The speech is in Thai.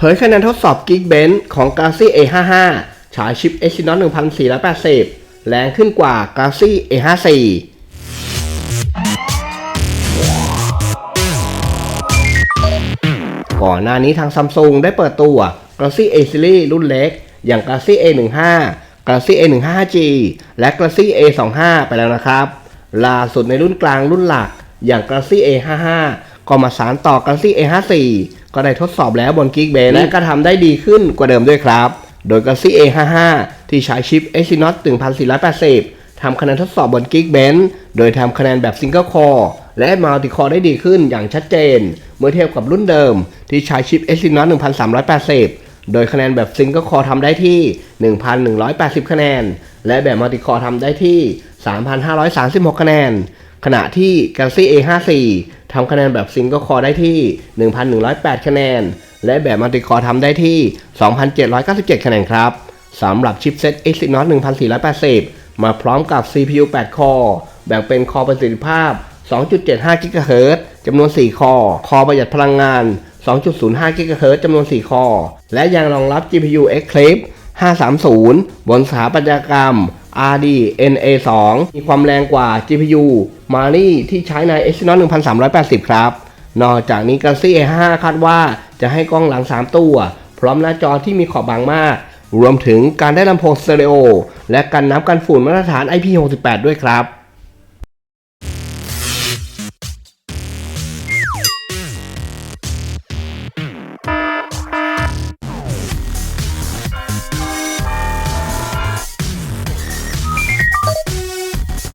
เผยคะแนนทดสอบ Geekbench ของ Galaxy A55 ฉายชิป Exynos 1480 แรงขึ้นกว่า Galaxy A54 ก่อนหน้านี้ทางซัมซุงได้เปิดตัว Galaxy A Series รุ่นเล็ก อย่าง Galaxy A15 Galaxy A15G และ Galaxy A25 ไปแล้วนะครับ ล่าสุดในรุ่นกลางรุ่นหลัก อย่าง Galaxy A55 ก็มาสานต่อ Galaxy A54 ก็ได้ทดสอบแล้วบน Geekbench และก็ทำได้ดีขึ้นกว่าเดิมด้วยครับ โดย Galaxy A55 ที่ใช้ชิป Exynos 1480ทำคะแนนทดสอบบน Geekbench โดยทำคะแนนแบบ Single Core และ Multi Core ได้ดีขึ้นอย่างชัดเจน เมื่อเทียบกับรุ่นเดิม ที่ใช้ชิป Exynos 1380โดยคะแนนแบบ Single Core ทำได้ที่ 1,180 คะแนน และแบบ Multi Core ทำได้ที่ 3,536 คะแนน ขณะที่ Galaxy A54 ทำคะแนนแบบ Single Core ได้ที่ 1,108 คะแนน และแบบ Multi Core ทำได้ที่ 2,797 คะแนนครับสำหรับชิปเซ็ต Exynos 1480 มาพร้อมกับ CPU 8 คอร์แบ่งเป็นคอประสิทธิภาพ 2.75 GHz จำนวน 4 คอคอประหยัดพลังงาน 2.05 GHz จำนวน 4 คอ และยังรองรับ GPU Eclipse 530 บนสถาปัตยกรรม RDNA2 มีความแรงกว่า GPU Mali ที่ใช้ใน Exynos 1380 ครับ นอกจากนี้ Galaxy A5 คาดว่าจะให้กล้องหลัง 3 ตัว พร้อมหน้าจอที่มีขอบบางมาก รวมถึงการได้ลำโพงสเตอริโอและการน้ำกันฝุ่นมาตรฐาน IP68 ด้วยครับ